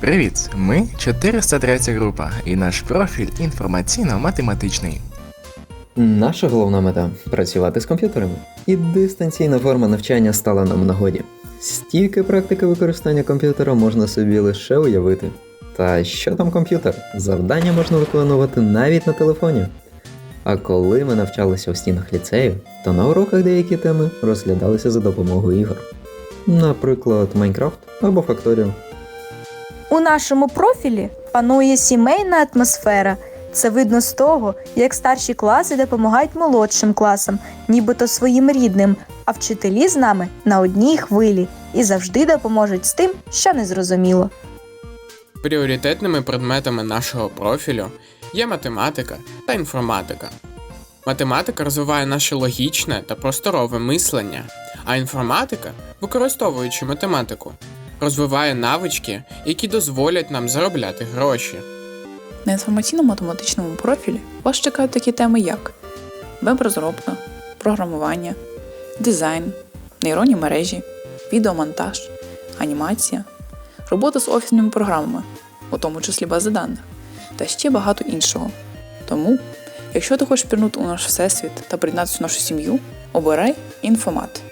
Привіт! Ми 403 група і наш профіль інформаційно-математичний. Наша головна мета працювати з комп'ютерами. І дистанційна форма навчання стала нам в нагоді. Стільки практики використання комп'ютера можна собі лише уявити. Та що там комп'ютер? Завдання можна виконувати навіть на телефоні. А коли ми навчалися у стінах ліцею, то на уроках деякі теми розглядалися за допомогою ігор. Наприклад, Майнкрафт або Факторіо. У нашому профілі панує сімейна атмосфера. Це видно з того, як старші класи допомагають молодшим класам, нібито своїм рідним, а вчителі з нами на одній хвилі і завжди допоможуть з тим, що не зрозуміло. Пріоритетними предметами нашого профілю є математика та інформатика. Математика розвиває наше логічне та просторове мислення, а інформатика, використовуючи математику, розвиває навички, які дозволять нам заробляти гроші. На інформаційно-математичному профілі вас чекають такі теми, як веб-розробка, програмування, дизайн, нейронні мережі, відеомонтаж, анімація, робота з офісними програмами, у тому числі бази даних, та ще багато іншого. Тому, якщо ти хочеш пірнути у наш всесвіт та приєднатися в нашу сім'ю, обирай інформат.